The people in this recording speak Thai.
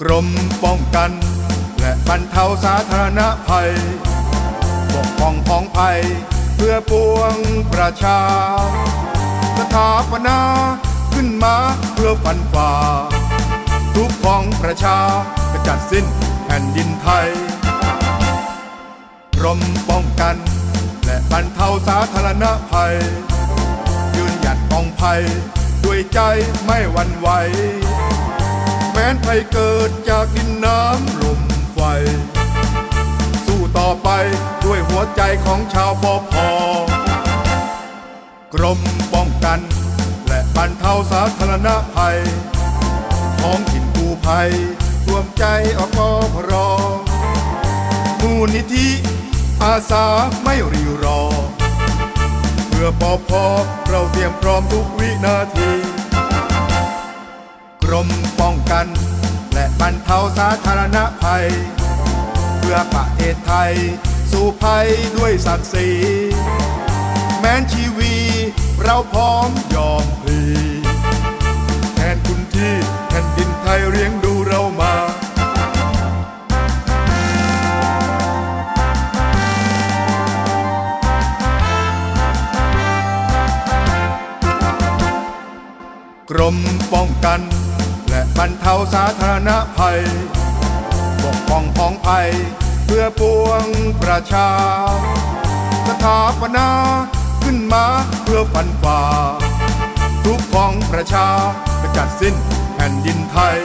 กรมป้องกัน และบรรเทาสาธารณภัยปกป้องพ้องภัยเพื่อปวงประชา สถาปนาขึ้นมาเพื่อฟันฝ่า ทุกของประชากระจัดสิ้นแผ่นดินไทยกรมป้องกัน และบรรเทาสาธารณภัย ยืนหยัดป้องภัยด้วยใจไม่หวั่นไหว นภัยเกิดจากดินน้ำลมไฟ สู้ต่อไปด้วยหัวใจของชาวปอพอกรมป้องกัน และบรรเทาสาธารณภัยท้องถิ่นกูภัยรวมใจอกอพรมูลนิธิอาสาไม่รีรอ เพื่อปอพอเราเตรียมพร้อมทุกวินาทีกรม และบรรเทาสาธารณภัย เพื่อประเทศไทย สู่ภัยด้วยศักดิ์ศรีแม้นชีวีเราพร้อมยอมพลีแทนคุณที่แผ่นดินไทยเลี้ยงดูเรามากรมป้องกัน และบรรเทาสาธารณภัย ปกป้องพ้องภัย เพื่อปวงประชา สถาปนาขึ้นมาเพื่อฟันฝ่าทุกของประชากระจัดสิ้นแผ่นดินไทย